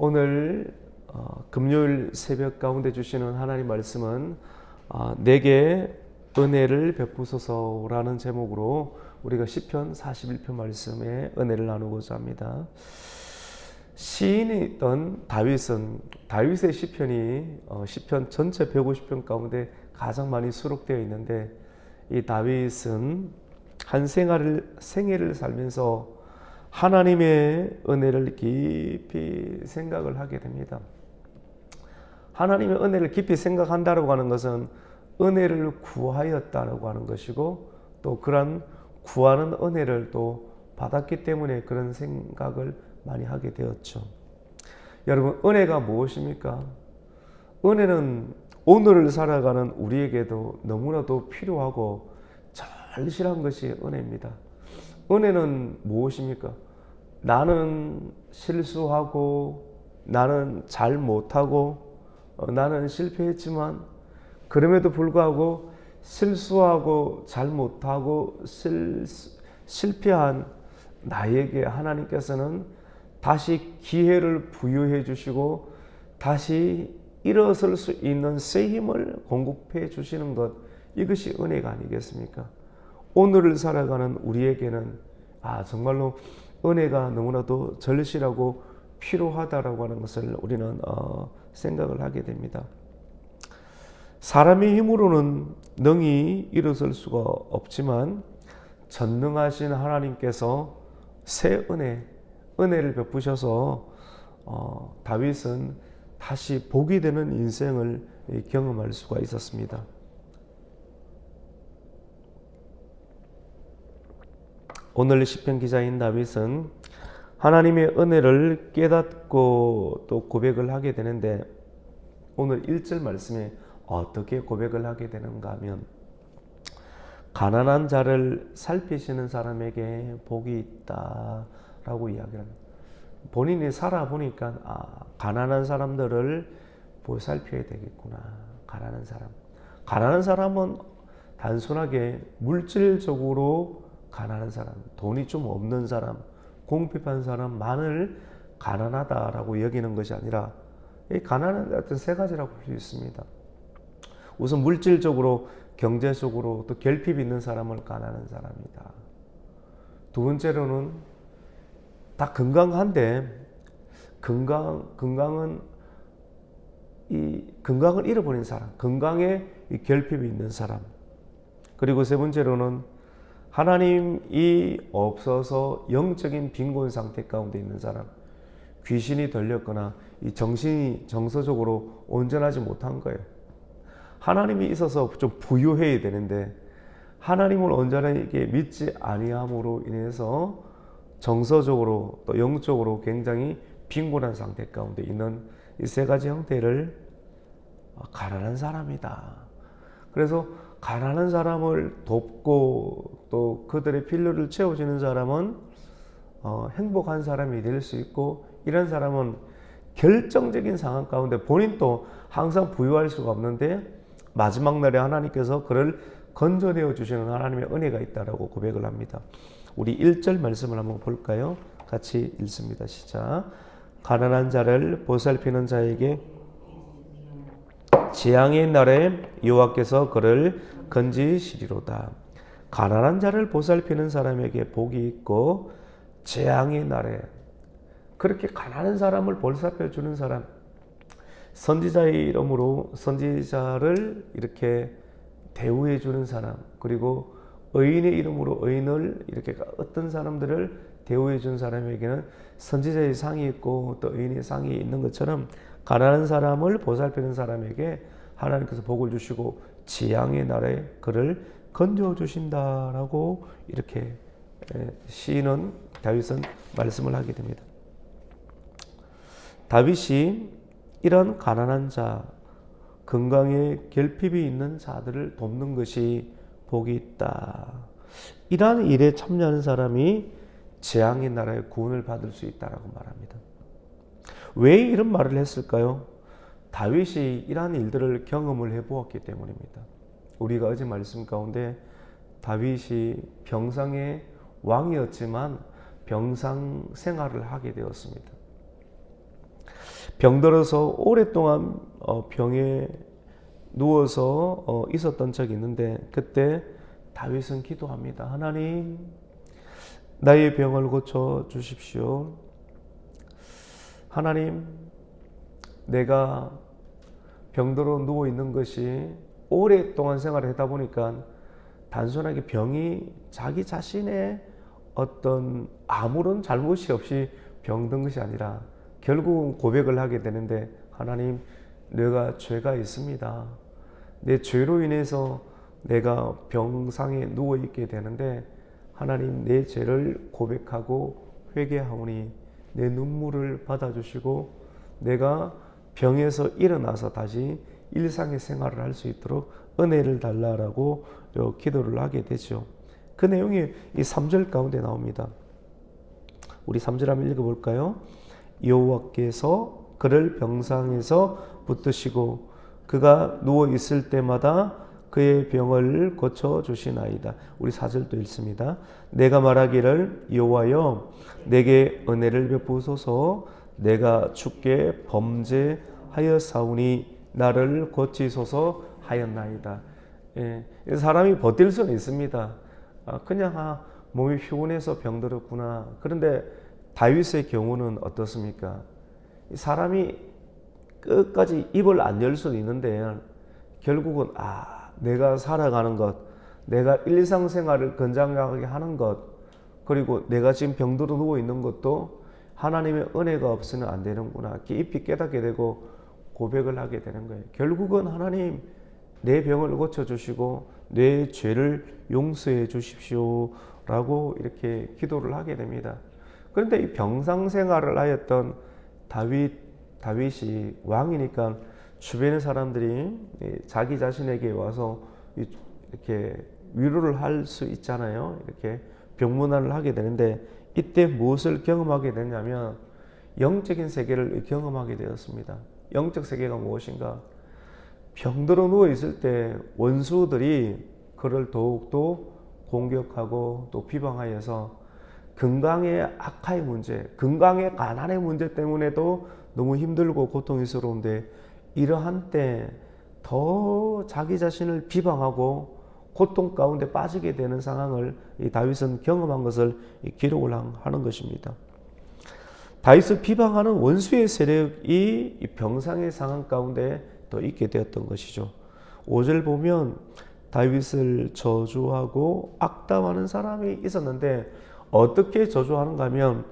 오늘 어, 금요일 새벽 가운데 주시는 하나님 말씀은 어, 내게 은혜를 베푸소서라는 제목으로 우리가 시편 41편 말씀에 은혜를 나누고자 합니다. 시인이던 다윗은 다윗의 시편이 어, 시편 전체 150편 가운데 가장 많이 수록되어 있는데 이 다윗은 한 생활을 생애를 살면서 하나님의 은혜를 깊이 생각을 하게 됩니다. 하나님의 은혜를 깊이 생각한다라고 하는 것은 은혜를 구하였다라고 하는 것이고 또 그런 구하는 은혜를 또 받았기 때문에 그런 생각을 많이 하게 되었죠. 여러분 은혜가 무엇입니까? 은혜는 오늘을 살아가는 우리에게도 너무나도 필요하고 절실한 것이 은혜입니다. 은혜는 무엇입니까? 나는 실수하고 나는 잘 못하고 어, 나는 실패했지만 그럼에도 불구하고 실수하고 잘 못하고 실, 실패한 나에게 하나님께서는 다시 기회를 부여해 주시고 다시 일어설 수 있는 새 힘을 공급해 주시는 것 이것이 은혜가 아니겠습니까? 오늘을 살아가는 우리에게는 아 정말로 은혜가 너무나도 절실하고 필요하다라고 하는 것을 우리는 어, 생각을 하게 됩니다. 사람의 힘으로는 능히 일어설 수가 없지만 전능하신 하나님께서 새 은혜, 은혜를 베푸셔서 어, 다윗은 다시 복이 되는 인생을 경험할 수가 있었습니다. 오늘 시편 기자인 다윗은 하나님의 은혜를 깨닫고 또 고백을 하게 되는데 오늘 1절 말씀에 어떻게 고백을 하게 되는가 하면 가난한 자를 살피시는 사람에게 복이 있다라고 이야기를 합니다. 본인이 살아보니까 아, 가난한 사람들을 보살펴야 되겠구나. 가난한 사람. 가난한 사람은 단순하게 물질적으로 가난한 사람, 돈이 좀 없는 사람, 공핍한 사람만을 가난하다라고 여기는 것이 아니라 이 가난은 어떤 세 가지라고 볼 수 있습니다. 우선 물질적으로, 경제적으로 또 결핍 있는 사람을 가난한 사람이다. 두 번째로는 다 건강한데 건강 건강은 이 건강을 잃어버린 사람, 건강에 이 결핍이 있는 사람. 그리고 세 번째로는 하나님이 없어서 영적인 빈곤 상태 가운데 있는 사람, 귀신이 들렸거나 이 정신이 정서적으로 온전하지 못한 거예요. 하나님이 있어서 좀 부유해야 되는데 하나님을 온전하게 믿지 아니함으로 인해서 정서적으로 또 영적으로 굉장히 빈곤한 상태 가운데 있는 이 세 가지 형태를 가난한 사람이다. 그래서 가난한 사람을 돕고 또 그들의 필요를 채워주는 사람은 어, 행복한 사람이 될 수 있고 이런 사람은 결정적인 상황 가운데 본인도 항상 부유할 수가 없는데 마지막 날에 하나님께서 그를 건져내어 주시는 하나님의 은혜가 있다라고 고백을 합니다. 우리 1절 말씀을 한번 볼까요? 같이 읽습니다. 시작. 가난한 자를 보살피는 자에게 재앙의 날에 여호와께서 그를 건지시리로다. 가난한 자를 보살피는 사람에게 복이 있고 재앙의 날에 그렇게 가난한 사람을 보살펴 주는 사람. 선지자의 이름으로 선지자를 이렇게 대우해 주는 사람. 그리고 의인의 이름으로 의인을 이렇게 어떤 사람들을 대우해 준 사람에게는 선지자의 상이 있고 또 의인의 상이 있는 것처럼 가난한 사람을 보살피는 사람에게 하나님께서 복을 주시고 지향의 날에 그를 건져 주신다라고 이렇게 시인은 다윗은 말씀을 하게 됩니다. 다윗이 이런 가난한 자, 건강에 결핍이 있는 자들을 돕는 것이 복이 있다. 이러한 일에 참여하는 사람이 재앙의 나라의 구원을 받을 수 있다라고 말합니다. 왜 이런 말을 했을까요? 다윗이 이러한 일들을 경험을 해 보았기 때문입니다. 우리가 어제 말씀 가운데 다윗이 병상의 왕이었지만 병상 생활을 하게 되었습니다. 병들어서 오랫동안 어, 병에 누워서 어, 있었던 적이 있는데 그때 다윗은 기도합니다. 하나님 나의 병을 고쳐 주십시오. 하나님 내가 병들어 누워 있는 것이 오랫동안 생활을 하다 보니까 단순하게 병이 자기 자신의 어떤 아무런 잘못이 없이 병든 것이 아니라 결국은 고백을 하게 되는데 하나님 내가 죄가 있습니다. 내 죄로 인해서 내가 병상에 누워 있게 되는데 하나님 내 죄를 고백하고 회개하오니 내 눈물을 받아주시고 내가 병에서 일어나서 다시 일상의 생활을 할 수 있도록 은혜를 달라라고 요 기도를 하게 되죠. 그 내용이 이 3절 가운데 나옵니다. 우리 3절 한번 읽어볼까요? 여호와께서 그를 병상에서 붙드시고 그가 누워 있을 때마다 그의 병을 고쳐 주시나이다. 우리 4절도 읽습니다. 내가 말하기를 여호와여 내게 은혜를 베푸소서 내가 주께 범죄하였사오니 나를 고치소서 하였나이다. 예, 사람이 버틸 수는 있습니다. 아, 그냥 아, 몸이 피곤해서 병들었구나. 그런데 다윗의 경우는 어떻습니까? 사람이 끝까지 입을 안 열 수도 있는데 결국은 아 내가 살아가는 것, 내가 일상생활을 건강하게 하는 것, 그리고 내가 지금 병들어 누워 있는 것도 하나님의 은혜가 없으면 안 되는구나. 깊이 깨닫게 되고 고백을 하게 되는 거예요. 결국은 하나님 내 병을 고쳐 주시고 내 죄를 용서해 주십시오라고 이렇게 기도를 하게 됩니다. 그런데 이 병상 생활을 하였던 다윗 다윗이 왕이니까 주변의 사람들이 자기 자신에게 와서 이렇게 위로를 할 수 있잖아요. 이렇게 병문안을 하게 되는데 이때 무엇을 경험하게 되냐면 영적인 세계를 경험하게 되었습니다. 영적 세계가 무엇인가? 병들어 누워 있을 때 원수들이 그를 더욱더 공격하고 또 비방하여서 건강의 악화의 문제, 건강의 가난의 문제 때문에도 너무 힘들고 고통스러운데 이러한 때 더 자기 자신을 비방하고 고통 가운데 빠지게 되는 상황을 이 다윗은 경험한 것을 기록을 하는 것입니다. 다윗을 비방하는 원수의 세력이 병상의 상황 가운데 또 있게 되었던 것이죠. 5절 보면 다윗을 저주하고 악담하는 사람이 있었는데 어떻게 저주하는가 하면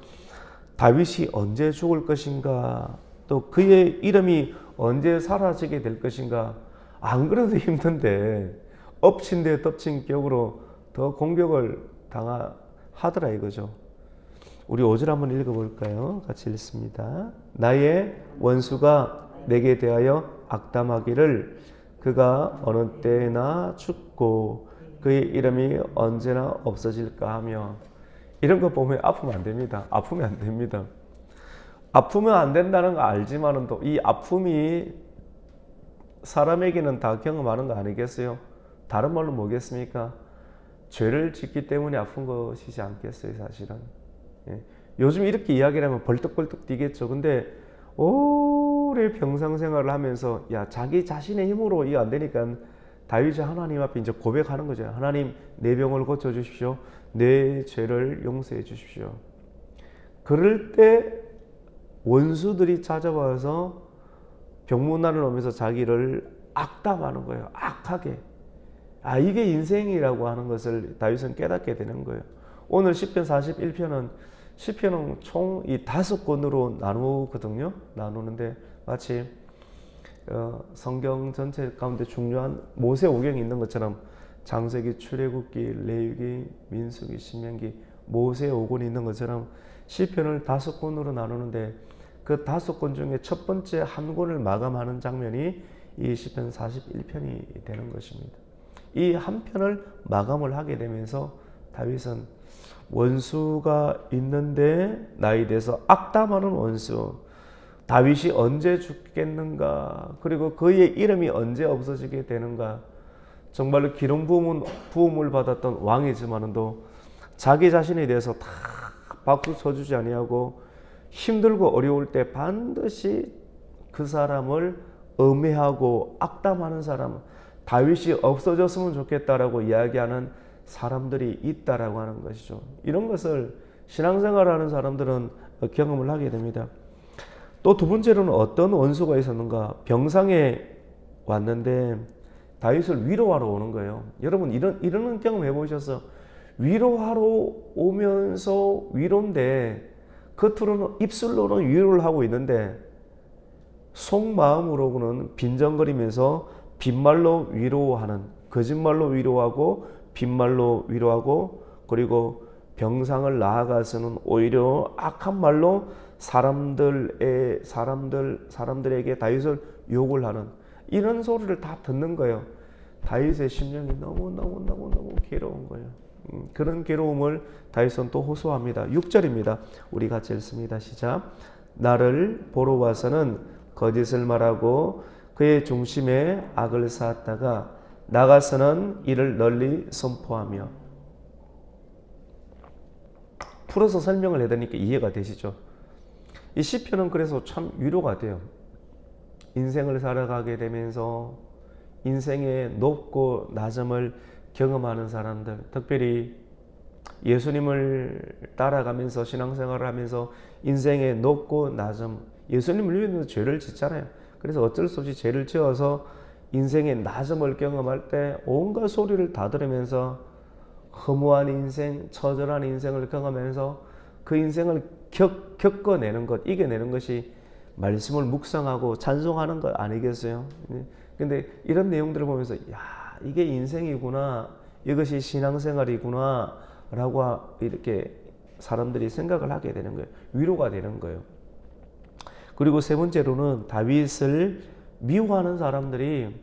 다윗이 언제 죽을 것인가 또 그의 이름이 언제 사라지게 될 것인가 안 그래도 힘든데 엎친 데 덮친 격으로 더 공격을 당하더라 이거죠. 우리 5절 한번 읽어볼까요? 같이 읽습니다. 나의 원수가 내게 대하여 악담하기를 그가 어느 때나 죽고 그의 이름이 언제나 없어질까 하며 이런 거 보면 아프면 안 됩니다. 아프면 안 됩니다. 아프면 안 된다는 거 알지만은 또 이 아픔이 사람에게는 다 경험하는 거 아니겠어요? 다른 말로 뭐겠습니까? 죄를 짓기 때문에 아픈 것이지 않겠어요, 사실은. 예. 요즘 이렇게 이야기를 하면 벌떡벌떡 뛰겠죠. 근데 오래 병상 생활을 하면서 야 자기 자신의 힘으로 이게 안 되니까 다윗이 하나님 앞에 이제 고백하는 거죠. 하나님 내 병을 고쳐 주십시오. 내 죄를 용서해 주십시오. 그럴 때 원수들이 찾아와서 병문안을 오면서 자기를 악담하는 거예요. 악하게. 아 이게 인생이라고 하는 것을 다윗은 깨닫게 되는 거예요. 오늘 10편 41편은 10편은 총 이 다섯 권으로 나누거든요. 나누는데 마치 어, 성경 전체 가운데 중요한 모세 오경이 있는 것처럼 장세기, 출애굽기, 레위기, 민수기, 신명기, 모세 오권이 있는 것처럼 시편을 다섯 권으로 나누는데 그 다섯 권 중에 첫 번째 한 권을 마감하는 장면이 이 시편 41편이 되는 것입니다. 이 한 편을 마감을 하게 되면서 다윗은 원수가 있는데 나에 대해서 악담하는 원수. 다윗이 언제 죽겠는가? 그리고 그의 이름이 언제 없어지게 되는가? 정말로 기름 부음은 부음을 받았던 왕이지만도 자기 자신에 대해서 다 박수 쳐주지 아니하고 힘들고 어려울 때 반드시 그 사람을 음해하고 악담하는 사람, 다윗이 없어졌으면 좋겠다라고 이야기하는 사람들이 있다라고 하는 것이죠. 이런 것을 신앙생활하는 사람들은 경험을 하게 됩니다. 또 두 번째로는 어떤 원수가 있었는가? 병상에 왔는데 다윗을 위로하러 오는 거예요. 여러분 이런 이런 경험 해보셔서 위로하러 오면서 위로인데 겉으로는 입술로는 위로를 하고 있는데 속마음으로는 빈정거리면서 빈말로 위로하는 거짓말로 위로하고 빈말로 위로하고 그리고 병상을 나아가서는 오히려 악한 말로 사람들의 사람들 사람들에게 다윗을 욕을 하는 이런 소리를 다 듣는 거예요. 다윗의 심령이 너무 너무 너무 너무 괴로운 거예요. 음, 그런 괴로움을 다윗은 또 호소합니다. 6절입니다. 우리 같이 읽습니다. 시작. 나를 보러 와서는 거짓을 말하고 그의 중심에 악을 쌓았다가 나가서는 이를 널리 선포하며 풀어서 설명을 해드리니까 이해가 되시죠? 이 시편은 그래서 참 위로가 돼요. 인생을 살아가게 되면서 인생의 높고 낮음을 경험하는 사람들, 특별히 예수님을 따라가면서 신앙생활을 하면서 인생의 높고 낮음, 예수님을 위해서 죄를 짓잖아요. 그래서 어쩔 수 없이 죄를 지어서 인생의 낮음을 경험할 때 온갖 소리를 다 들으면서 허무한 인생, 처절한 인생을 경험하면서 그 인생을 겪, 겪어내는 것, 이겨내는 것이 말씀을 묵상하고 찬송하는 것 아니겠어요? 근데 이런 내용들을 보면서 야 이게 인생이구나, 이것이 신앙생활이구나 라고 이렇게 사람들이 생각을 하게 되는 거예요. 위로가 되는 거예요. 그리고 세 번째로는 다윗을 미워하는 사람들이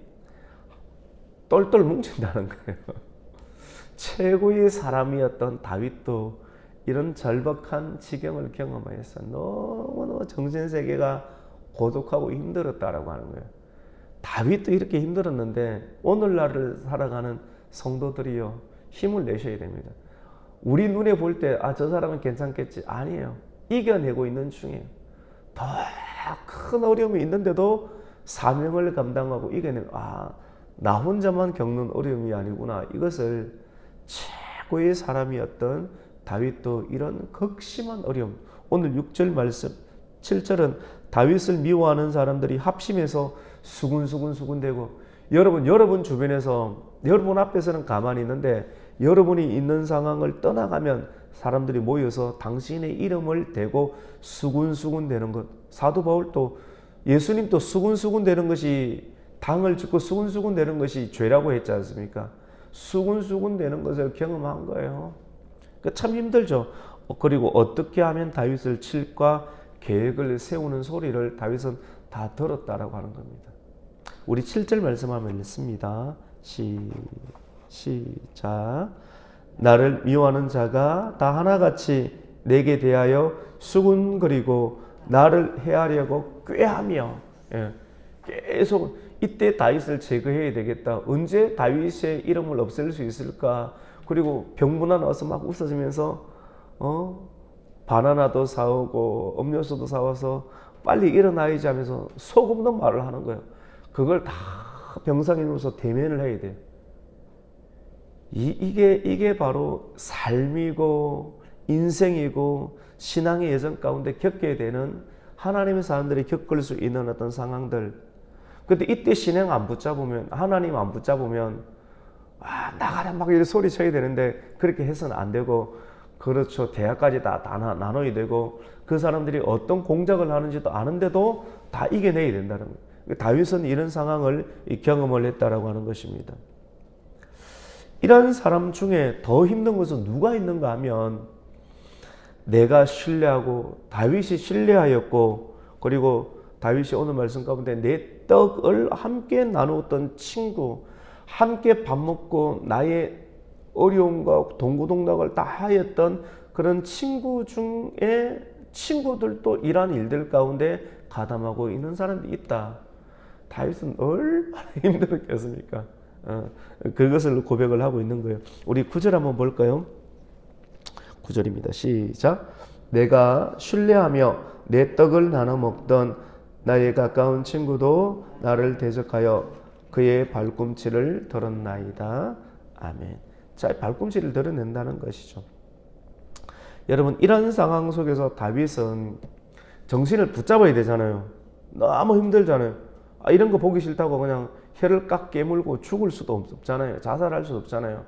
똘똘 뭉친다는 거예요. 최고의 사람이었던 다윗도 이런 절박한 지경을 경험하였어. 너무너무 정신세계가 고독하고 힘들었다라고 하는 거예요. 다윗도 이렇게 힘들었는데 오늘날을 살아가는 성도들이요 힘을 내셔야 됩니다. 우리 눈에 볼 때 아 저 사람은 괜찮겠지 아니에요. 이겨내고 있는 중이에요. 더 큰 어려움이 있는데도 사명을 감당하고 이겨내고 아나 혼자만 겪는 어려움이 아니구나. 이것을 최고의 사람이었던 다윗도 이런 극심한 어려움. 오늘 6절 말씀 7절은 다윗을 미워하는 사람들이 합심해서 수군수군수군대고 여러분 여러분 주변에서 여러분 앞에서는 가만히 있는데 여러분이 있는 상황을 떠나가면 사람들이 모여서 당신의 이름을 대고 수군수군 되는 것. 사도 바울도 예수님도 수군수군 되는 것이 당을 짓고 수군수군 되는 것이 죄라고 했지 않습니까? 수군수군 되는 것을 경험한 거예요. 그러니까 참 힘들죠. 어, 그리고 어떻게 하면 다윗을 칠까 계획을 세우는 소리를 다윗은 다 들었다라고 하는 겁니다. 우리 7절 말씀 한번 읽습니다. 시, 시작. 나를 미워하는 자가 다 하나같이 내게 대하여 수군거리고 나를 해하려고 꾀하며 예, 계속 이때 다윗을 제거해야 되겠다. 언제 다윗의 이름을 없앨 수 있을까? 그리고 병문안 와서 막 웃어주면서 어 바나나도 사오고 음료수도 사와서 빨리 일어나야지 하면서 속 없는 말을 하는 거예요. 그걸 다 병상에 누워서 대면을 해야 돼. 이, 이게 이게 바로 삶이고 인생이고 신앙의 예전 가운데 겪게 되는 하나님의 사람들이 겪을 수 있는 어떤 상황들. 근데 이때 신앙 안 붙잡으면 하나님 안 붙잡으면 아 나가라 막 이렇게 소리 쳐야 되는데 그렇게 해서는 안 되고 그렇죠 대학까지 다, 다 나눠야 되고 그 사람들이 어떤 공작을 하는지도 아는데도 다 이겨내야 된다는 거예요. 다윗은 이런 상황을 경험을 했다라고 하는 것입니다. 이런 사람 중에 더 힘든 것은 누가 있는가 하면 내가 신뢰하고 다윗이 신뢰하였고 그리고 다윗이 오늘 말씀 가운데 내 떡을 함께 나누었던 친구 함께 밥 먹고 나의 어려움과 동고동락을 다 하였던 그런 친구 중에 친구들도 이러한 일들 가운데 가담하고 있는 사람이 있다. 다윗은 얼마나 힘들었겠습니까? 어, 그것을 고백을 하고 있는 거예요. 우리 구절 한번 볼까요? 구절입니다. 시작. 내가 신뢰하며 내 떡을 나눠 먹던 나의 가까운 친구도 나를 대적하여 그의 발꿈치를 들었나이다. 아멘. 자, 발꿈치를 드러낸다는 것이죠. 여러분 이런 상황 속에서 다윗은 정신을 붙잡아야 되잖아요. 너무 힘들잖아요. 아, 이런 거 보기 싫다고 그냥 혀를 깍 깨물고 죽을 수도 없잖아요. 자살할 수도 없잖아요.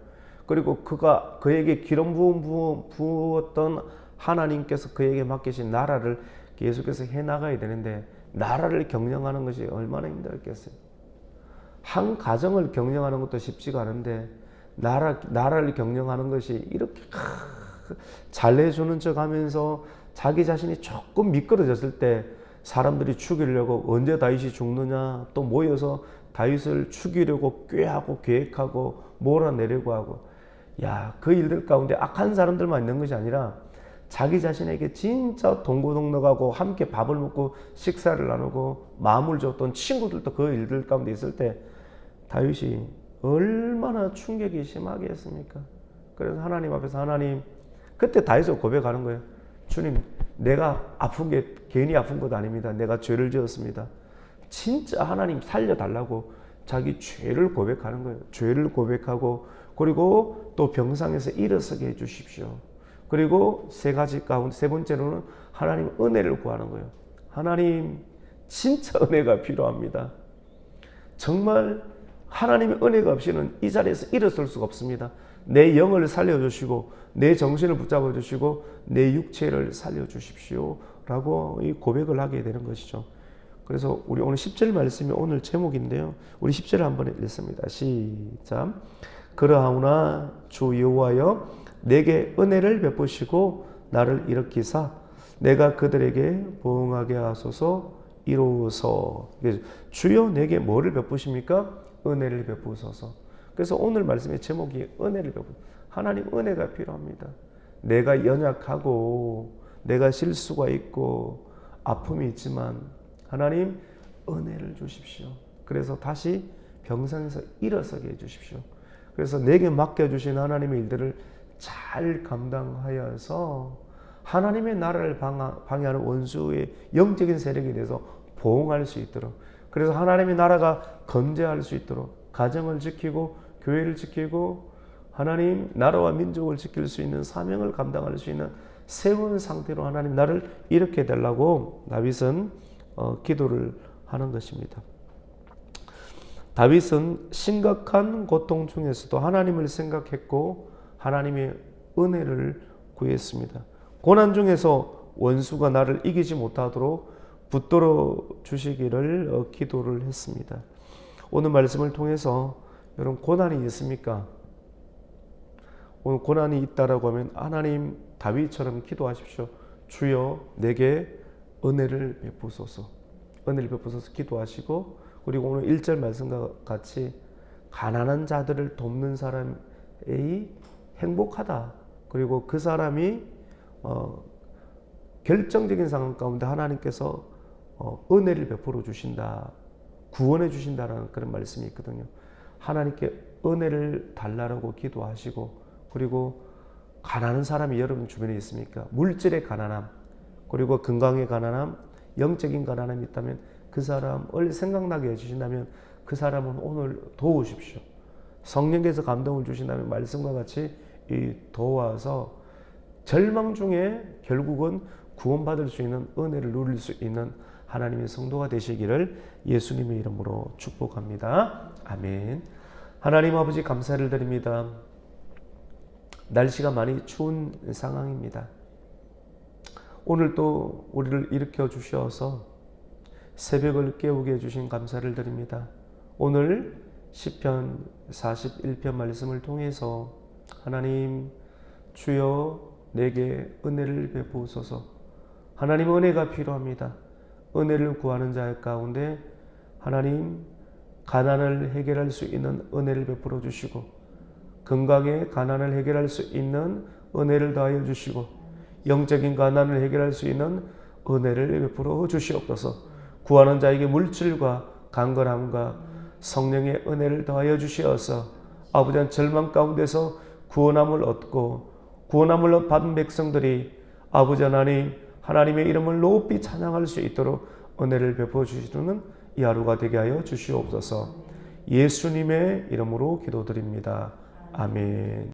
그리고 그가 그에게 기름 부음 부- 부었던 하나님께서 그에게 맡기신 나라를 계속해서 해 나가야 되는데 나라를 경영하는 것이 얼마나 힘들었겠어요. 한 가정을 경영하는 것도 쉽지가 않은데 나라 나라를 경영하는 것이 이렇게 잘내주는 척하면서 자기 자신이 조금 미끄러졌을 때 사람들이 죽이려고 언제 다윗이 죽느냐 또 모여서 다윗을 죽이려고 꾀하고 계획하고 몰아내려고 하고 야 그 일들 가운데 악한 사람들만 있는 것이 아니라 자기 자신에게 진짜 동고동락하고 함께 밥을 먹고 식사를 나누고 마음을 줬던 친구들도 그 일들 가운데 있을 때 다윗이 얼마나 충격이 심하게 했습니까? 그래서 하나님 앞에서 하나님 그때 다윗을 고백하는 거예요. 주님, 내가 아픈 게 괜히 아픈 것 아닙니다. 내가 죄를 지었습니다. 진짜 하나님 살려달라고 자기 죄를 고백하는 거예요. 죄를 고백하고 그리고 또 병상에서 일어서게 해 주십시오. 그리고 세 가지 가운데 세 번째로는 하나님 은혜를 구하는 거예요. 하나님 진짜 은혜가 필요합니다. 정말 하나님의 은혜가 없이는 이 자리에서 일어설 수가 없습니다. 내 영을 살려주시고 내 정신을 붙잡아 주시고 내 육체를 살려주십시오. 라고 이 고백을 하게 되는 것이죠. 그래서 우리 오늘 10절 말씀이 오늘 제목인데요. 우리 10절을 한번 읽습니다. 시작. 그러하오나 주 여호와여 내게 은혜를 베푸시고 나를 일으키사 내가 그들에게 보응하게 하소서 이로서 주여 내게 뭐를 베푸십니까? 은혜를 베푸소서. 그래서 오늘 말씀의 제목이 은혜를 베푸. 하나님 은혜가 필요합니다. 내가 연약하고 내가 실수가 있고 아픔이 있지만 하나님 은혜를 주십시오. 그래서 다시 병상에서 일어서게 해 주십시오. 그래서 내게 맡겨 주신 하나님의 일들을 잘 감당하여서 하나님의 나라를 방해하는 원수의 영적인 세력에 대해서 보응할 수 있도록 그래서 하나님의 나라가 건재할 수 있도록 가정을 지키고 교회를 지키고 하나님 나라와 민족을 지킬 수 있는 사명을 감당할 수 있는 세운 상태로 하나님 나를 이렇게 달라고 다윗은 어, 기도를 하는 것입니다. 다윗은 심각한 고통 중에서도 하나님을 생각했고 하나님의 은혜를 구했습니다. 고난 중에서 원수가 나를 이기지 못하도록 붙들어 주시기를 어, 기도를 했습니다. 오늘 말씀을 통해서 여러분 고난이 있습니까? 오늘 고난이 있다라고 하면 하나님 다윗처럼 기도하십시오. 주여 내게 은혜를 베푸소서. 은혜를 베푸소서 기도하시고 그리고 오늘 1절 말씀과 같이 가난한 자들을 돕는 사람이 행복하다. 그리고 그 사람이 어, 결정적인 상황 가운데 하나님께서 어, 은혜를 베풀어 주신다. 구원해 주신다라는 그런 말씀이 있거든요. 하나님께 은혜를 달라고 기도하시고 그리고 가난한 사람이 여러분 주변에 있습니까? 물질의 가난함, 그리고 건강의 가난함, 영적인 가난함이 있다면 그 사람을 생각나게 해주신다면 그 사람은 오늘 도우십시오. 성령께서 감동을 주신다면 말씀과 같이 이 도와서 절망 중에 결국은 구원받을 수 있는 은혜를 누릴 수 있는 하나님의 성도가 되시기를 예수님의 이름으로 축복합니다. 아멘. 하나님 아버지 감사를 드립니다. 날씨가 많이 추운 상황입니다. 오늘 또 우리를 일으켜 주셔서 새벽을 깨우게 해주신 감사를 드립니다. 오늘 시편 41편 말씀을 통해서 하나님 주여 내게 은혜를 베푸소서. 하나님 은혜가 필요합니다. 은혜를 구하는 자 가운데 하나님 가난을 해결할 수 있는 은혜를 베풀어 주시고 건강의 가난을 해결할 수 있는 은혜를 더하여 주시고 영적인 가난을 해결할 수 있는 은혜를 베풀어 주시옵소서. 구하는 자에게 물질과 강건함과 성령의 은혜를 더하여 주시어서 아버지 절망 가운데서 구원함을 얻고 구원함을 받은 백성들이 아버지 하나님 하나님의 이름을 높이 찬양할 수 있도록 은혜를 베풀어 주시는 이 하루가 되게 하여 주시옵소서. 예수님의 이름으로 기도드립니다. 아멘.